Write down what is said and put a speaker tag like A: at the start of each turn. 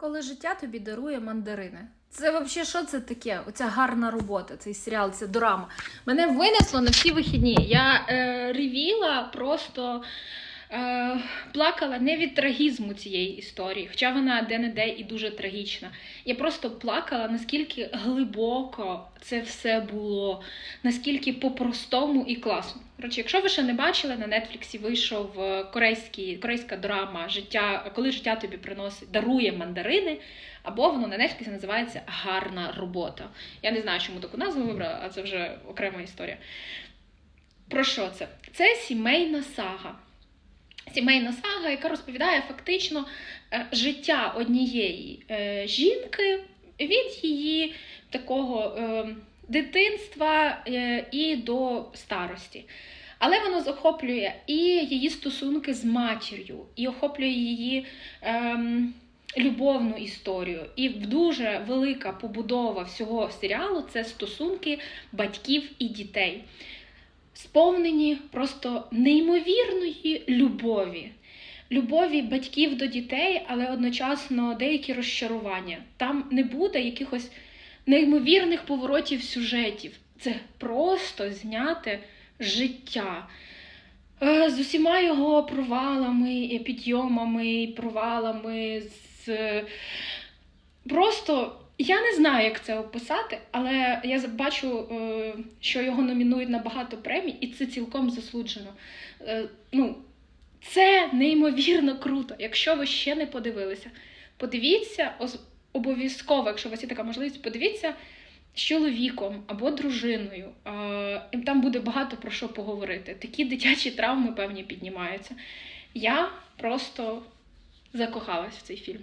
A: Коли життя тобі дарує мандарини. Це взагалі що це таке? Оця гарна робота, цей серіал, ця драма. Мене винесло на всі вихідні. Я е, ревіла, просто е, плакала не від трагізму цієї історії, хоча вона де-не-де і дуже трагічна. Я просто плакала, наскільки глибоко це все було, наскільки по-простому і класно. Коротше, якщо ви ще не бачили, на Нетфліксі вийшов е, корейський, корейська драма життя, коли життя тобі приносить дарує мандарини. Або воно на Нетфліксі називається Гарна робота. Я не знаю, чому таку назву вибрала, а це вже окрема історія. Про що це? Це сімейна сага. Сімейна сага, яка розповідає фактично е, життя однієї е, жінки від її такого е, дитинства і до старості. Але воно захоплює і її стосунки з матір'ю, і охоплює її. ем, любовну історію. І дуже велика побудова всього серіалу це стосунки батьків і дітей, сповнені просто неймовірної любові. Любові батьків до дітей, але одночасно деякі розчарування. Там не буде якихось неймовірних поворотів сюжетів. Це просто зняте життя. Е, З усіма його провалами, е, підйомами, провалами, з просто я не знаю, як це описати, але я бачу, е, що його номінують на багато премій, і це цілком заслуджено. Е, Ну, це неймовірно круто. Якщо ви ще не подивилися, подивіться обов'язково, якщо у вас є така можливість, подивіться з чоловіком або дружиною. Е, Там буде багато про що поговорити. Такі дитячі травми певні піднімаються. Я просто закохалась в цей фільм.